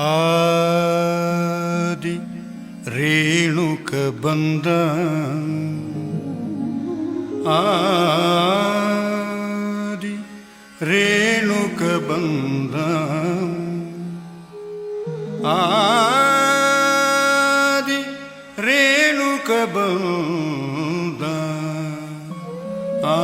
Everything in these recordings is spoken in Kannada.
ಆದಿ ರೇಣುಕ ಬಂದ. ಆದಿ ರೇಣುಕ ಬಂದ. ಆದಿ ರೇಣುಕ ಬಂದ. ಆ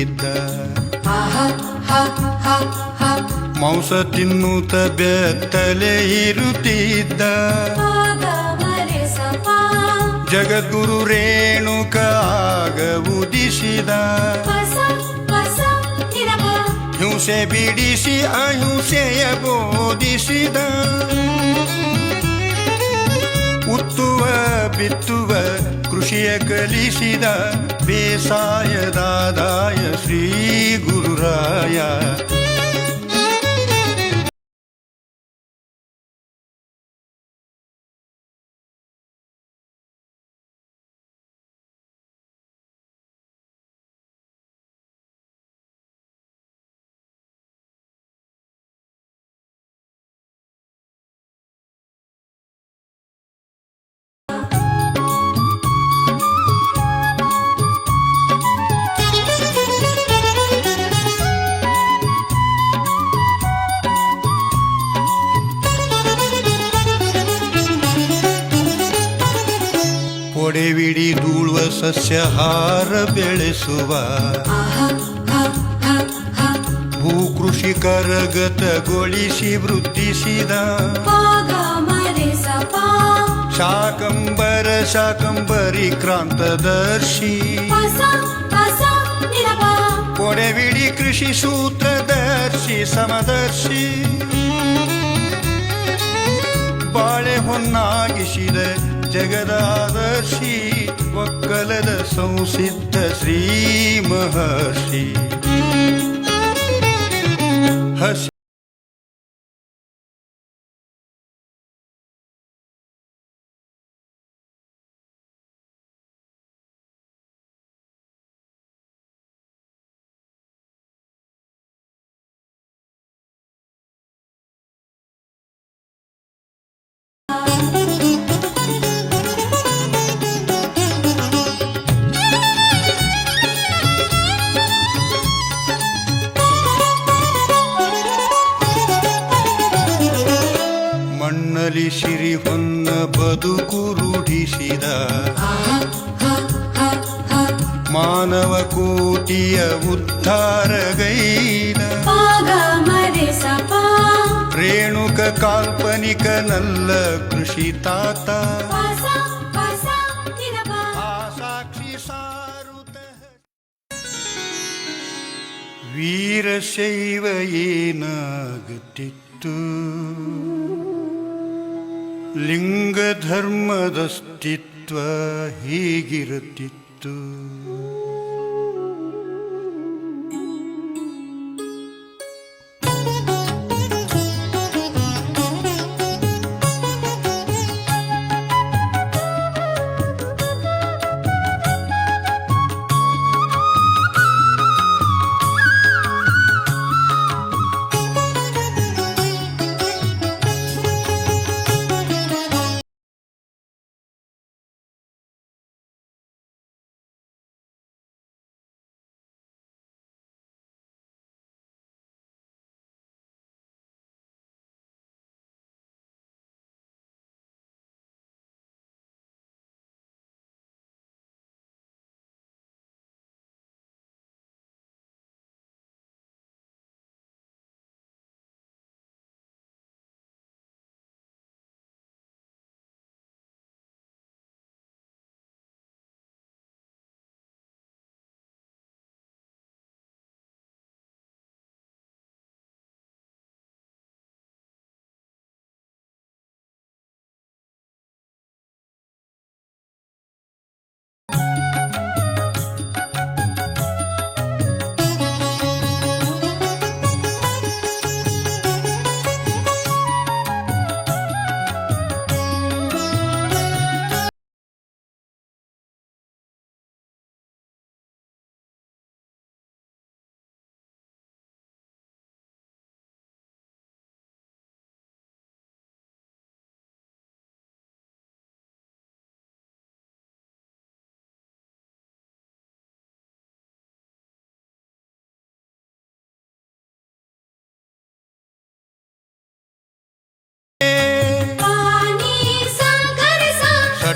ಹ ಮಾಂಸ ತಿನ್ನುತ್ತ ಬೆತ್ತಲೆ ಇರುತ್ತಿದ್ದ. ಜಗದ್ಗುರು ರೇಣುಕ ಆಗ ಉದಿಸಿದ. ಹಿಂಸೆ ಬಿಡಿಸಿ ಅಹಿಂಸೆಯ ಬೋಧಿಸಿದ. ಉತ್ತುವ ಬಿತ್ತುವ ಕೃಷಿಯ ಕಲಿಸಿದ. बेसाय दादाय श्रीगुरुराय ಪೊಡೆವಿಡಿ ಧೂಳುವ ಸಸ್ಯಹಾರ ಬೆಳೆಸುವ. ಭೂ ಕರಗತಗೊಳಿಸಿ ವೃದ್ಧಿಸಿದ. ಶಾಕಂಬರ ಶಾಕಂಬರಿ ಕ್ರಾಂತದರ್ಶಿ. ಕೊಡೆವಿಡಿ ಕೃಷಿ ಸೂತ್ರದರ್ಶಿ ಸಮದರ್ಶಿ. ಬಾಳೆ ಹೊನ್ನಾಗಿಸಿದ ಜಗದಾದರ್ಶಿ ಒಕ್ಕಲದ ಸಂಸಿದ್ಧ ಶ್ರೀ ಮಹರ್ಷಿ. ಬದುಕು ರೂಢಿಸಿದ ಮಾನವ ಕೋಟಿಯ ಉದ್ಧಾರಗೈದ ರೇಣುಕ ಕಾಲ್ಪನಿಕ ನಲ್ಲ ಕೃಷಿ ತಾತ. ವೀರಶೈವ ಏನಾಗುತ್ತಿತ್ತು ಲಿಂಗ ಧರ್ಮದಸ್ತಿತ್ವ ಹೀಗಿರುತ್ತಿತ್ತು.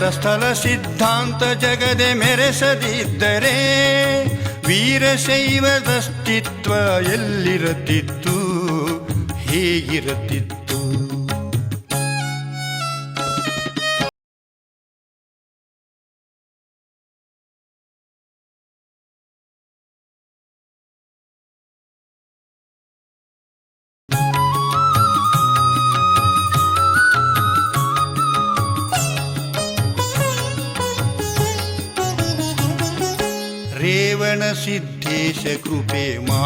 ಶತಸ್ಥಲ ಸಿದ್ಧಾಂತ ಜಗದೆ ಮೆರೆಸದಿದ್ದರೆ ವೀರಶೈವದಸ್ತಿತ್ವ ಎಲ್ಲಿರತಿತ್ತು ಹೇಗಿರತಿತ್ತು ಸಿದ್ದೇಶ ಕೃಪೆ ಮಾ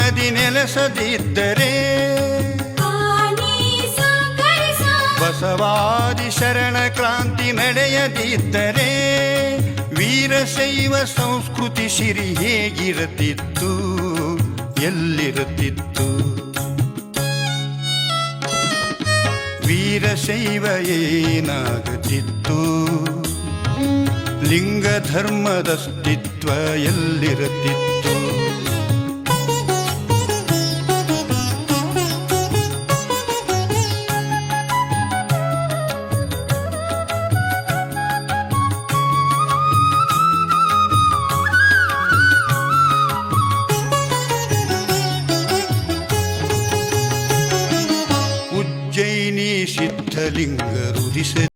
ನದಿ ನೆಲೆಸದಿದ್ದರೆ ಆನಿ ಸಂಗರಿಸ ಬಸವಾದಿ ಶರಣ ಕ್ರಾಂತಿ ನಡೆಯದಿದ್ದರೆ ವೀರಶೈವ ಸಂಸ್ಕೃತಿ ಸಿರಿ ಹೇಗಿರುತ್ತಿತ್ತು? ಎಲ್ಲಿರುತ್ತಿತ್ತು? ವೀರಶೈವ ಏನಾಗುತ್ತಿತ್ತು? ಲಿಂಗ ಧರ್ಮದ ಅಸ್ತಿತ್ವ ಎಲ್ಲಿರುತ್ತಿತ್ತು? Lingga, rugi se